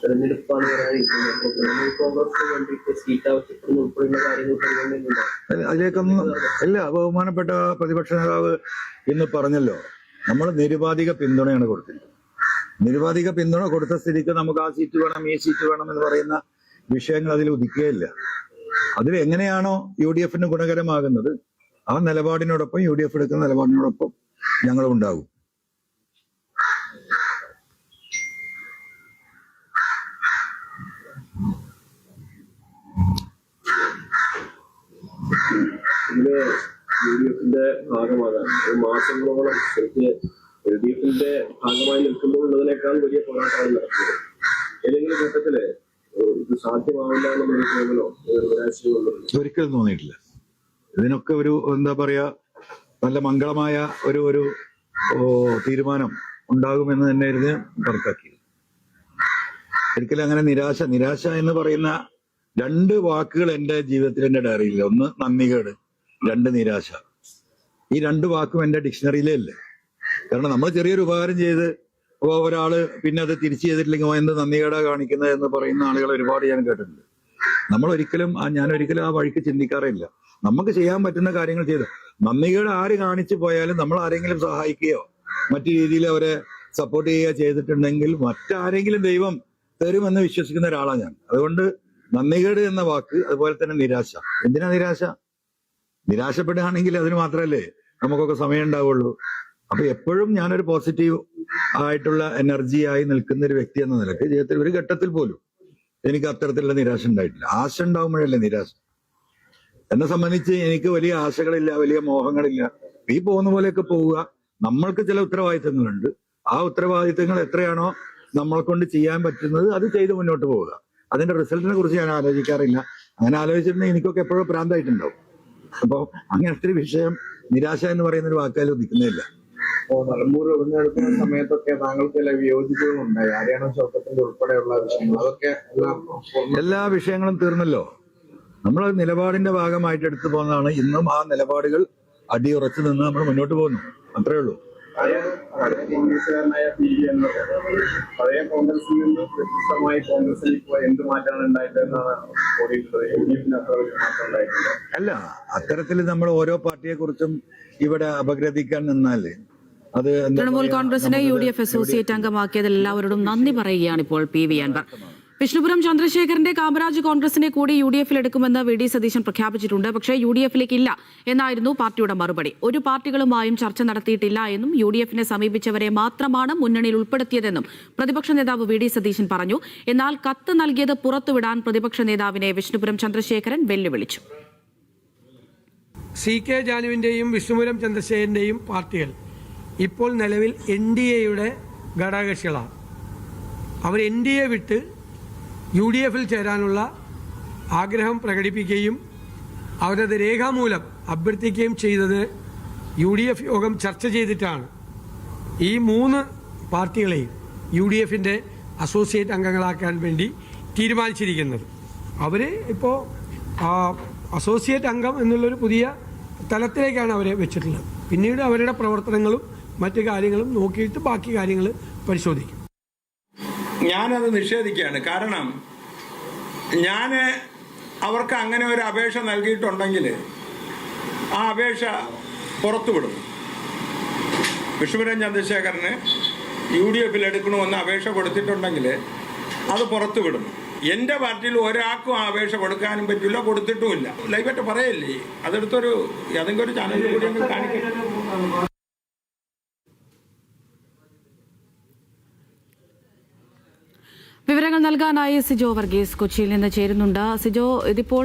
തെരഞ്ഞെടുപ്പാണ് വരാനിരിക്കുന്നത് അപ്പോൾ തൃണമൂൽ കോൺഗ്രസിന് വേണ്ടിയിട്ട് സീറ്റ് ആവശ്യപ്പെടുന്ന ഉൾപ്പെടെയുള്ള കാര്യങ്ങൾ പരിഗണനയിലുണ്ടോ. അല്ല, അതിലേക്കൊന്നും ഇല്ല ബഹുമാനപ്പെട്ട പ്രതിപക്ഷ നേതാവ് ഇന്ന് പറഞ്ഞല്ലോ നമ്മൾ നിരുപാധിക പിന്തുണയാണ് കൊടുത്തിരിക്കുന്നത് നിരുപാധിക പിന്തുണ കൊടുത്ത സ്ഥിതിക്ക് നമുക്ക് ആ സീറ്റ് വേണം ഈ സീറ്റ് വേണം എന്ന് പറയുന്ന വിഷയങ്ങൾ അതിൽ ഉദിക്കുകയില്ല. അതിൽ എങ്ങനെയാണോ യു ഡി എഫിന് ഗുണകരമാകുന്നത് ആ നിലപാടിനോടൊപ്പം യു ഡി എഫ് എടുക്കുന്ന നിലപാടിനോടൊപ്പം ഞങ്ങളും ഉണ്ടാകും. ഇതിൽ യു ഡി എഫിന്റെ ഭാഗമാകാൻ ഒരു മാസങ്ങളോളം എനിക്ക് എൽ ഡി എഫിന്റെ ഭാഗമായി നിൽക്കുമ്പോൾ ഉള്ളതിനേക്കാൾ വലിയ പോരാട്ടമാണ് നടക്കുന്നത്. ഏതെങ്കിലും ഘട്ടത്തിൽ ഇത് സാധ്യമാവില്ല എന്നുള്ള തോന്നലോ ഒരിക്കലും തോന്നിയിട്ടില്ല. ഇതിനൊക്കെ ഒരു എന്താ പറയാ നല്ല മംഗളമായ ഒരു ഒരു തീരുമാനം ഉണ്ടാകുമെന്ന് തന്നെയായിരുന്നു കണക്കാക്കിയത് ഒരിക്കലും അങ്ങനെ നിരാശ നിരാശ എന്ന് പറയുന്ന രണ്ട് വാക്കുകൾ എന്റെ ജീവിതത്തിൽ എന്റെ ഡയറിയില്ല ഒന്ന് നന്ദികേട്. രണ്ട് നിരാശ. ഈ രണ്ട് വാക്കും എന്റെ ഡിക്ഷണറിയിലേ ഇല്ല? കാരണം നമ്മൾ ചെറിയൊരു ഉപകാരം ചെയ്ത് അപ്പോൾ ഒരാൾ പിന്നെ അത് തിരിച്ചു ചെയ്തിട്ടില്ലെങ്കിൽ എന്ത് നന്ദികേടാ കാണിക്കുന്നത് എന്ന് പറയുന്ന ആളുകൾ ഒരുപാട് ഞാൻ കേട്ടിട്ടുണ്ട്. നമ്മൾ ഒരിക്കലും ഞാൻ ഒരിക്കലും ആ വഴിക്ക് ചിന്തിക്കാറില്ല. നമുക്ക് ചെയ്യാൻ പറ്റുന്ന കാര്യങ്ങൾ ചെയ്ത് നന്ദികേട് ആര് കാണിച്ചു പോയാലും നമ്മൾ ആരെങ്കിലും സഹായിക്കുകയോ മറ്റു രീതിയിൽ അവരെ സപ്പോർട്ട് ചെയ്യുകയോ ചെയ്തിട്ടുണ്ടെങ്കിൽ മറ്റാരെങ്കിലും ദൈവം തരുമെന്ന് വിശ്വസിക്കുന്ന ഒരാളാണ് ഞാൻ. അതുകൊണ്ട് നന്ദികേട് എന്ന വാക്ക് അതുപോലെ തന്നെ നിരാശ. എന്തിനാ നിരാശ? നിരാശപ്പെടുകയാണെങ്കിൽ അതിന് മാത്രമല്ലേ നമുക്കൊക്കെ സമയം ഉണ്ടാവുള്ളൂ. അപ്പൊ എപ്പോഴും ഞാനൊരു പോസിറ്റീവ് ആയിട്ടുള്ള എനർജി ആയി നിൽക്കുന്ന ഒരു വ്യക്തി എന്ന നിലയ്ക്ക് ജീവിതത്തിൽ ഒരു ഘട്ടത്തിൽ പോലും എനിക്ക് അത്തരത്തിലുള്ള നിരാശ ഉണ്ടായിട്ടില്ല. ആശ ഉണ്ടാവുമ്പോഴല്ലേ നിരാശ. എന്നെ സംബന്ധിച്ച് എനിക്ക് വലിയ ആശകളില്ല വലിയ മോഹങ്ങളില്ല. ഈ പോകുന്ന പോലെയൊക്കെ പോവുക. നമ്മൾക്ക് ചില ഉത്തരവാദിത്തങ്ങളുണ്ട്. ആ ഉത്തരവാദിത്തങ്ങൾ എത്രയാണോ നമ്മളെ കൊണ്ട് ചെയ്യാൻ പറ്റുന്നത് അത് ചെയ്ത് മുന്നോട്ട് പോവുക. അതിന്റെ റിസൾട്ടിനെ കുറിച്ച് ഞാൻ ആലോചിക്കാറില്ല. അങ്ങനെ ആലോചിച്ചിട്ടുണ്ടെങ്കിൽ എനിക്കൊക്കെ എപ്പോഴും ഭ്രാന്തായിട്ടുണ്ടാവും അപ്പോൾ അങ്ങനത്തെ ഒരു വിഷയം നിരാശ എന്ന് പറയുന്ന ഒരു വാക്കാൽ ഒതുക്കുന്നില്ല മലമ്പൂർ ഉപതെരഞ്ഞെടുക്കുന്ന സമയത്തൊക്കെ താങ്കൾക്ക് ചില വിയോജിപ്പുകൾ ഉണ്ടായി ആര്യാണ ഉൾപ്പെടെയുള്ള വിഷയങ്ങൾ? അതൊക്കെ എല്ലാം വിഷയങ്ങളും തീർന്നല്ലോ. നമ്മൾ നിലപാടിന്റെ ഭാഗമായിട്ട് എടുത്തു പോകുന്നതാണ്. ഇന്നും ആ നിലപാടുകൾ അടിയുറച്ചു നിന്ന് നമ്മൾ മുന്നോട്ട് പോകുന്നു. അത്രേ ഉള്ളൂ. കോൺഗ്രസുകാരനായ പി വി എന്ന് പഴയ കോൺഗ്രസിൽ നിന്ന് വ്യത്യസ്തമായി കോൺഗ്രസിൽ ഇപ്പോൾ എന്ത് മാറ്റമാണ് ഉണ്ടായിട്ടെന്നാണ് കൂടിയിട്ടുള്ളത് യു ഡി എഫിന് അത്ര മാറ്റം ഉണ്ടായിട്ടുണ്ട് അല്ല അത്തരത്തിൽ നമ്മൾ ഓരോ പാർട്ടിയെ കുറിച്ചും ഇവിടെ അപഗ്രഥിക്കാൻ നിന്നാൽ അത് തൃണമൂൽ കോൺഗ്രസിനെ യു ഡി എഫ് അസോസിയേറ്റ് അംഗമാക്കിയതിൽ എല്ലാവരോടും നന്ദി പറയുകയാണ് ഇപ്പോൾ പി വി അൻവർ. വിഷ്ണുപുരം ചന്ദ്രശേഖരന്റെ കാമരാജ് കോൺഗ്രസിനെ കൂടി യു ഡി എഫിൽ എടുക്കുമെന്ന് വി ഡി സതീശൻ പ്രഖ്യാപിച്ചിട്ടുണ്ട്. പക്ഷേ യു ഡി എഫിലേക്ക് ഇല്ല എന്നായിരുന്നു പാർട്ടിയുടെ മറുപടി. ഒരു പാർട്ടികളുമായും ചർച്ച നടത്തിയിട്ടില്ല എന്നും യു ഡി എഫിനെ സമീപിച്ചവരെ മാത്രമാണ് മുന്നണിയിൽ ഉൾപ്പെടുത്തിയതെന്നും പ്രതിപക്ഷ നേതാവ് വി ഡി സതീശൻ പറഞ്ഞു. എന്നാൽ കത്ത് നൽകിയത് പുറത്തുവിടാൻ പ്രതിപക്ഷ നേതാവിനെ വിഷ്ണുപുരം ചന്ദ്രശേഖരൻ വെല്ലുവിളിച്ചു. സി കെ ജാനുവിന്റെയും വിഷ്ണുപുരം ചന്ദ്രശേഖരന്റെയും പാർട്ടികൾ ഇപ്പോൾ നിലവിൽ എൻ ഡി എയുടെ ഘടകകക്ഷികളാണ്. അവർ എൻ ഡി എ വിട്ട് യു ഡി എഫിൽ ചേരാനുള്ള ആഗ്രഹം പ്രകടിപ്പിക്കുകയും അവരത് രേഖാമൂലം അഭ്യർത്ഥിക്കുകയും ചെയ്തത് യു ഡി എഫ് യോഗം ചർച്ച ചെയ്തിട്ടാണ്. ഈ മൂന്ന് പാർട്ടികളെയും യു ഡി എഫിന്റെ അസോസിയേറ്റ് അംഗങ്ങളാക്കാൻ വേണ്ടി തീരുമാനിച്ചിരിക്കുന്നത്. അവർ ഇപ്പോൾ അസോസിയേറ്റ് അംഗം എന്നുള്ളൊരു പുതിയ തലത്തിലേക്കാണ് അവരെ വെച്ചിട്ടുള്ളത്. പിന്നീട് അവരുടെ പ്രവർത്തനങ്ങളും മറ്റു കാര്യങ്ങളും നോക്കിയിട്ട് ബാക്കി കാര്യങ്ങൾ പരിശോധിക്കും. ഞാനത് നിഷേധിക്കുകയാണ്. കാരണം ഞാൻ അവർക്ക് അങ്ങനെ ഒരു അപേക്ഷ നൽകിയിട്ടുണ്ടെങ്കിൽ ആ അപേക്ഷ പുറത്തുവിടും. വിഷ്ണുപുരം ചന്ദ്രശേഖരന് യു ഡി എഫിൽ എടുക്കണമെന്ന് അപേക്ഷ കൊടുത്തിട്ടുണ്ടെങ്കിൽ അത് പുറത്തുവിടും. എന്റെ പാർട്ടിയിൽ ഒരാൾക്കും ആ അപേക്ഷ കൊടുക്കാനും പറ്റില്ല കൊടുത്തിട്ടുമില്ല. ലൈവായിട്ട് പറയല്ലേ? അതെടുത്തൊരു ഏതെങ്കിലും ഒരു ചാനലിൽ കൂടി കാണിക്കും. വിവരങ്ങൾ നൽകാനായി സിജോ വർഗീസ് കൊച്ചിയിൽ നിന്ന് ചേരുന്നുണ്ട്. സിജോ ഇതിപ്പോൾ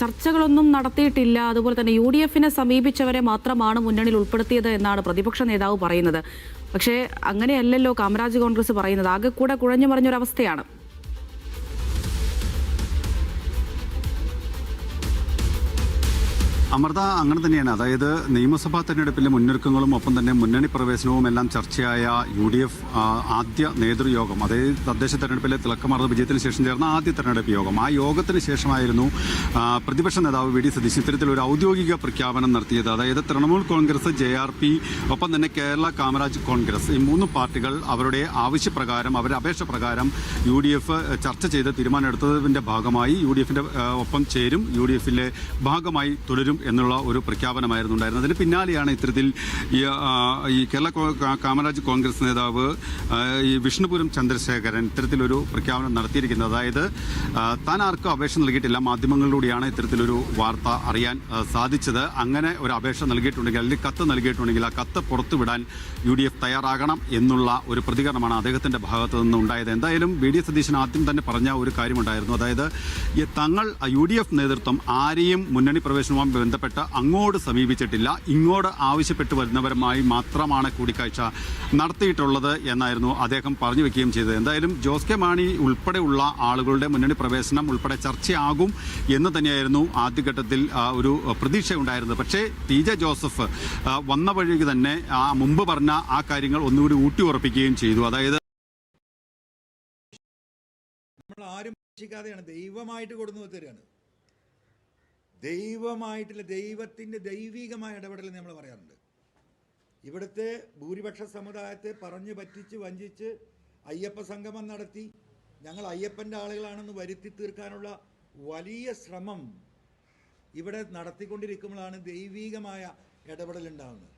ചർച്ചകളൊന്നും നടത്തിയിട്ടില്ല. അതുപോലെ തന്നെ യു ഡി എഫിനെ സമീപിച്ചവരെ മാത്രമാണ് മുന്നണിയിൽ ഉൾപ്പെടുത്തിയത് എന്നാണ് പ്രതിപക്ഷ നേതാവ് പറയുന്നത്. പക്ഷേ അങ്ങനെയല്ലല്ലോ കാമരാജ് കോൺഗ്രസ് പറയുന്നത്. ആകെ കൂടെ കുഴഞ്ഞു മറിഞ്ഞൊരവസ്ഥയാണ്. അമൃത അങ്ങനെ തന്നെയാണ്. അതായത് നിയമസഭാ തെരഞ്ഞെടുപ്പിലെ മുന്നൊരുക്കങ്ങളും ഒപ്പം തന്നെ മുന്നണി പ്രവേശനവും എല്ലാം ചർച്ചയായ യു ഡി എഫ് ആദ്യ നേതൃയോഗം അതായത് തദ്ദേശ തെരഞ്ഞെടുപ്പിലെ തിളക്കമാർന്ന വിജയത്തിന് ശേഷം ചേർന്ന ആദ്യ തെരഞ്ഞെടുപ്പ് യോഗം. ആ യോഗത്തിന് ശേഷമായിരുന്നു പ്രതിപക്ഷ നേതാവ് വി. ഡി. സതീശ് ഇത്തരത്തിൽ ഒരു ഔദ്യോഗിക പ്രഖ്യാപനം നടത്തിയത്. അതായത് Trinamool Congress J. R. P ഒപ്പം തന്നെ കേരള കാമരാജ് കോൺഗ്രസ് ഈ മൂന്ന് പാർട്ടികൾ അവരുടെ ആവശ്യപ്രകാരം അവരുടെ അപേക്ഷ പ്രകാരം യു ഡി എഫ് ചർച്ച ചെയ്ത് തീരുമാനമെടുത്തതിന്റെ ഭാഗമായി യു ഡി എഫിന്റെ ഒപ്പം ചേരും. യു ഡി എഫിലെ ഭാഗമായി തുടരും എന്നുള്ള ഒരു പ്രഖ്യാപനമായിരുന്നു ഉണ്ടായിരുന്നത്. അതിന് പിന്നാലെയാണ് ഇത്തരത്തിൽ ഈ കേരള കാമരാജ് കോൺഗ്രസ് നേതാവ് ഈ വിഷ്ണുപുരം ചന്ദ്രശേഖരൻ ഇത്തരത്തിലൊരു പ്രഖ്യാപനം നടത്തിയിരിക്കുന്നത്. അതായത് താൻ ആർക്കും അപേക്ഷ നൽകിയിട്ടില്ല. മാധ്യമങ്ങളിലൂടെയാണ് ഇത്തരത്തിലൊരു വാർത്ത അറിയാൻ സാധിച്ചത്. അങ്ങനെ ഒരു അപേക്ഷ നൽകിയിട്ടുണ്ടെങ്കിൽ അല്ലെങ്കിൽ കത്ത് നൽകിയിട്ടുണ്ടെങ്കിൽ ആ കത്ത് പുറത്തുവിടാൻ യു ഡി എഫ് തയ്യാറാകണം എന്നുള്ള ഒരു പ്രതികരണമാണ് അദ്ദേഹത്തിന്റെ ഭാഗത്തു നിന്ന് ഉണ്ടായത്. എന്തായാലും ബി ഡി സതീശൻ ആദ്യം തന്നെ പറഞ്ഞ ഒരു കാര്യമുണ്ടായിരുന്നു. അതായത് തങ്ങൾ യു ഡി എഫ് നേതൃത്വം ആരെയും മുന്നണി പ്രവേശനവുമായി ബന്ധപ്പെട്ട് അങ്ങോട്ട് സമീപിച്ചിട്ടില്ല. ഇങ്ങോട്ട് ആവശ്യപ്പെട്ടു വരുന്നവരുമായി മാത്രമാണ് കൂടിക്കാഴ്ച നടത്തിയിട്ടുള്ളത് എന്നായിരുന്നു അദ്ദേഹം പറഞ്ഞു വെക്കുകയും ചെയ്തത്. എന്തായാലും ജോസ് കെ മാണി ഉൾപ്പെടെയുള്ള ആളുകളുടെ മുന്നണി പ്രവേശനം ഉൾപ്പെടെ ചർച്ചയാകും എന്ന് തന്നെയായിരുന്നു ആദ്യഘട്ടത്തിൽ ഒരു പ്രതീക്ഷ ഉണ്ടായിരുന്നത് പക്ഷേ ടി ജെ ജോസഫ് വന്ന വഴിക്ക് തന്നെ ആ മുമ്പ് പറഞ്ഞ ആ കാര്യങ്ങൾ ഒന്നുകൂടി ഊട്ടി ഉറപ്പിക്കുകയും ചെയ്തു. അതായത് നമ്മൾ ആരും ദൈവമായിട്ട് കൊടുന്നു തരികയാണ് ദൈവമായിട്ടുള്ള ദൈവത്തിന്റെ ദൈവികമായ ഇടപെടൽ നമ്മൾ പറയാറുണ്ട്. ഇവിടുത്തെ ഭൂരിപക്ഷ സമുദായത്തെ പറഞ്ഞു പറ്റിച്ച് വഞ്ചിച്ച് അയ്യപ്പ സംഗമം നടത്തി ഞങ്ങൾ അയ്യപ്പന്റെ ആളുകളാണെന്ന് വരുത്തി തീർക്കാനുള്ള വലിയ ശ്രമം ഇവിടെ നടത്തിക്കൊണ്ടിരിക്കുമ്പോഴാണ് ദൈവികമായ ഇടപെടൽ ഉണ്ടാകുന്നത്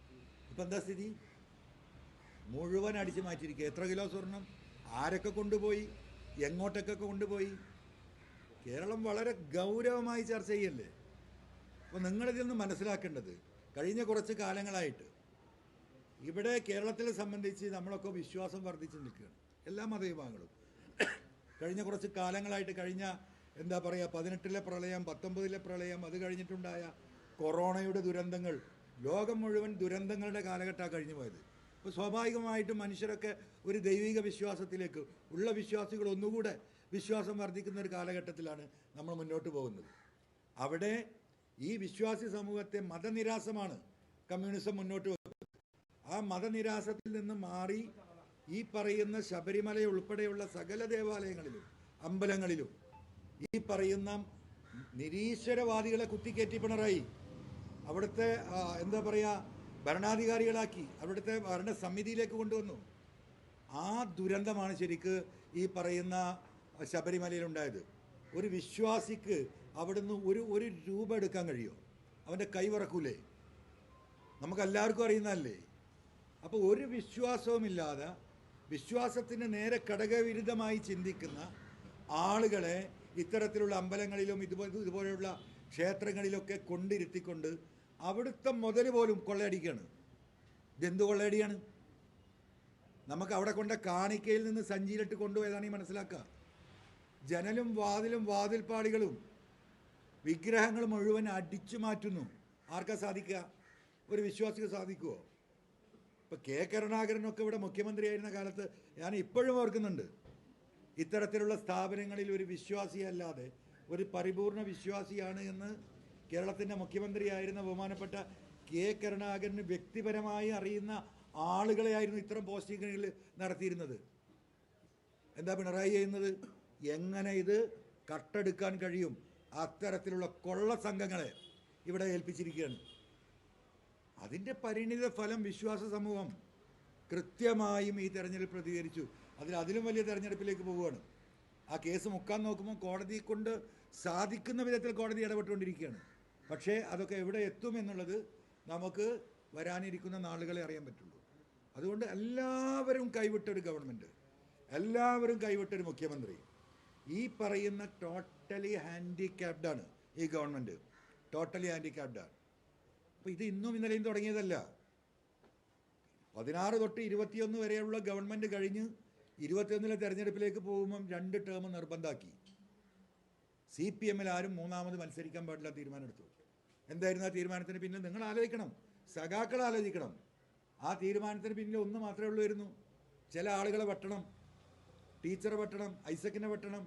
ഇപ്പം എന്താ സ്ഥിതി? മുഴുവൻ അടിച്ചു മാറ്റിയിരിക്കുക. എത്ര കിലോ സ്വർണം? ആരൊക്കെ കൊണ്ടുപോയി? എങ്ങോട്ടൊക്കെ കൊണ്ടുപോയി? കേരളം വളരെ ഗൗരവമായി ചർച്ച ചെയ്യല്ലേ? അപ്പോൾ നിങ്ങളിതിൽ നിന്ന് മനസ്സിലാക്കേണ്ടത് കഴിഞ്ഞ കുറച്ച് കാലങ്ങളായിട്ട് ഇവിടെ കേരളത്തിലെ സംബന്ധിച്ച് നമ്മളൊക്കെ വിശ്വാസം വർദ്ധിച്ചു നിൽക്കുകയാണ്. എല്ലാ മതവിഭാഗങ്ങളും. കഴിഞ്ഞ കുറച്ച് കാലങ്ങളായിട്ട് കഴിഞ്ഞ എന്താ പറയുക പതിനെട്ടിലെ പ്രളയം പത്തൊമ്പതിലെ പ്രളയം അത് കഴിഞ്ഞിട്ടുണ്ടായ കൊറോണയുടെ ദുരന്തങ്ങൾ ലോകം മുഴുവൻ ദുരന്തങ്ങളുടെ കാലഘട്ടമാണ് കഴിഞ്ഞു പോയത് അപ്പോൾ സ്വാഭാവികമായിട്ടും മനുഷ്യരൊക്കെ ഒരു ദൈവിക വിശ്വാസത്തിലേക്ക് ഉള്ള വിശ്വാസികൾ ഒന്നുകൂടെ വിശ്വാസം വർദ്ധിക്കുന്ന ഒരു കാലഘട്ടത്തിലാണ് നമ്മൾ മുന്നോട്ട് പോകുന്നത്. അവിടെ ഈ വിശ്വാസി സമൂഹത്തെ മതനിരാസമാണ് കമ്മ്യൂണിസം മുന്നോട്ട് വെക്കുന്നത് ആ മതനിരാസത്തിൽ നിന്ന് മാറി ഈ പറയുന്ന ശബരിമല ഉൾപ്പെടെയുള്ള സകല ദേവാലയങ്ങളിലും അമ്പലങ്ങളിലും ഈ പറയുന്ന നിരീശ്വരവാദികളെ കുത്തിക്കയറ്റി പിണറായി. അവിടുത്തെ എന്താ പറയുക ഭരണാധികാരികളാക്കി അവിടുത്തെ ഭരണസമിതിയിലേക്ക് കൊണ്ടുവന്നു. ആ ദുരന്തമാണ് ശരിക്ക് ഈ പറയുന്ന ശബരിമലയിലുണ്ടായത്. ഒരു വിശ്വാസിക്ക് അവിടുന്ന് ഒരു ഒരു രൂപ എടുക്കാൻ കഴിയുമോ അവന്റെ കൈ വിറക്കൂലേ? നമുക്കെല്ലാവർക്കും അറിയുന്നതല്ലേ? അപ്പോൾ ഒരു വിശ്വാസവുമില്ലാതെ വിശ്വാസത്തിന് നേരെ ഘടകവിരുദ്ധമായി ചിന്തിക്കുന്ന ആളുകളെ ഇത്തരത്തിലുള്ള അമ്പലങ്ങളിലും ഇതുപോലെ ഇതുപോലെയുള്ള ക്ഷേത്രങ്ങളിലൊക്കെ കൊണ്ടിരുത്തിക്കൊണ്ട് അവിടുത്തെ മുതൽ പോലും കൊള്ളയടിക്കുകയാണ്. ഇതെന്ത് കൊള്ളയടിയാണ്? നമുക്ക് അവിടെ കൊണ്ട കാണിക്കയിൽ നിന്ന് സഞ്ചിയിലിട്ട് കൊണ്ടുപോയതാണ് ഈ മനസ്സിലാക്കുക. ജനലും വാതിലും വാതിൽപ്പാടികളും വിഗ്രഹങ്ങൾ മുഴുവൻ അടിച്ചു മാറ്റുന്നു. ആർക്കാ സാധിക്കുക? ഒരു വിശ്വാസിക്ക് സാധിക്കുമോ ഇപ്പം കെ കരുണാകരനൊക്കെ ഇവിടെ മുഖ്യമന്ത്രിയായിരുന്ന കാലത്ത് ഞാൻ ഇപ്പോഴും ഓർക്കുന്നുണ്ട്. ഇത്തരത്തിലുള്ള സ്ഥാപനങ്ങളിൽ ഒരു വിശ്വാസിയല്ലാതെ ഒരു പരിപൂർണ വിശ്വാസിയാണ് എന്ന് കേരളത്തിന്റെ മുഖ്യമന്ത്രിയായിരുന്ന ബഹുമാനപ്പെട്ട കെ കരുണാകരന് വ്യക്തിപരമായി അറിയുന്ന ആളുകളെയായിരുന്നു ഇത്തരം പോസ്റ്റിങ്ങുകൾ നടത്തിയിരുന്നത്. എന്താ പിണറായി ചെയ്യുന്നത്? എങ്ങനെ ഇത് കട്ടെടുക്കാൻ കഴിയും? അത്തരത്തിലുള്ള കൊള്ള സംഘങ്ങളെ ഇവിടെ ഏൽപ്പിച്ചിരിക്കുകയാണ്. അതിന്റെ പരിണിത ഫലം വിശ്വാസ സമൂഹം കൃത്യമായും ഈ തെരഞ്ഞെടുപ്പ് പ്രതികരിച്ചു. അതിൽ അതിലും വലിയ തെരഞ്ഞെടുപ്പിലേക്ക് പോവുകയാണ്. ആ കേസ് മുക്കാൻ നോക്കുമ്പോൾ കോടതി കൊണ്ട് സാധിക്കുന്ന വിധത്തിൽ കോടതി ഇടപെട്ടുകൊണ്ടിരിക്കുകയാണ്. പക്ഷേ അതൊക്കെ എവിടെ എത്തും എന്നുള്ളത് നമുക്ക് വരാനിരിക്കുന്ന നാളുകളെ അറിയാൻ പറ്റുള്ളൂ. അതുകൊണ്ട് എല്ലാവരും കൈവിട്ടൊരു ഗവൺമെന്റ് എല്ലാവരും കൈവിട്ടൊരു മുഖ്യമന്ത്രി ഈ പറയുന്ന ടോട്ടലി ആണ് ഈ ഗവൺമെന്റ് ടോട്ടലി ആണ്. അപ്പോൾ ഇത് ഇന്നും ഇന്നലെയും തുടങ്ങിയതല്ല. പതിനാറ് തൊട്ട് ഇരുപത്തിയൊന്ന് വരെയുള്ള ഗവൺമെന്റ് കഴിഞ്ഞ് ഇരുപത്തിയൊന്നിലെ തെരഞ്ഞെടുപ്പിലേക്ക് പോകുമ്പം രണ്ട് ടേം നിർബന്ധമാക്കി സി പി എമ്മിൽ ആരും മൂന്നാമത് മത്സരിക്കാൻ പാടില്ല തീരുമാനമെടുത്തു. എന്തായിരുന്നു ആ തീരുമാനത്തിന് പിന്നിൽ? നിങ്ങൾ ആലോചിക്കണം. സഖാക്കൾ ആലോചിക്കണം. ആ തീരുമാനത്തിന് പിന്നിൽ ഒന്ന് മാത്രമേ ഉള്ളൂ ചില ആളുകളെ വെട്ടണം. ടീച്ചറെ വെട്ടണം ഐസക്കിനെ വെട്ടണം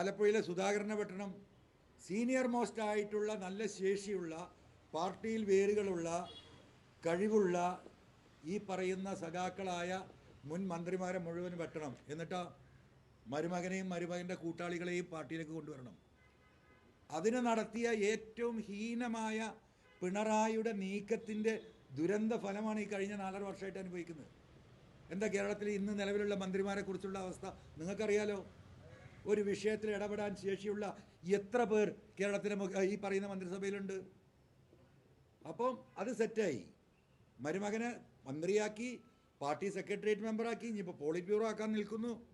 ആലപ്പുഴയിലെ സുധാകരനെ വെട്ടണം. സീനിയർ മോസ്റ്റ് ആയിട്ടുള്ള നല്ല ശേഷിയുള്ള പാർട്ടിയിൽ വേരുകളുള്ള കഴിവുള്ള ഈ പറയുന്ന സഖാക്കളായ മുൻ മന്ത്രിമാരെ മുഴുവൻ വെട്ടണം. എന്നിട്ടോ മരുമകനെയും മരുമകന്റെ കൂട്ടാളികളെയും പാർട്ടിയിലേക്ക് കൊണ്ടുവരണം. അതിന് നടത്തിയ ഏറ്റവും ഹീനമായ പിണറായിയുടെ നീക്കത്തിന്റെ ദുരന്ത ഫലമാണ് ഈ കഴിഞ്ഞ നാലര വർഷമായിട്ട് അനുഭവിക്കുന്നത്. എന്താ കേരളത്തിൽ ഇന്ന് നിലവിലുള്ള മന്ത്രിമാരെ കുറിച്ചുള്ള അവസ്ഥ? നിങ്ങൾക്കറിയാലോ? ഒരു വിഷയത്തിൽ ഇടപെടാൻ ശേഷിയുള്ള എത്ര പേർ കേരളത്തിലെ ഈ പറയുന്ന മന്ത്രിസഭയിലുണ്ട്? അപ്പം അത് സെറ്റായി. മരുമകനെ മന്ത്രിയാക്കി പാർട്ടി സെക്രട്ടേറിയറ്റ് മെമ്പറാക്കി ഇനിയിപ്പോൾ പോളിറ്റ് ബ്യൂറോ ആക്കാൻ നിൽക്കുന്നു.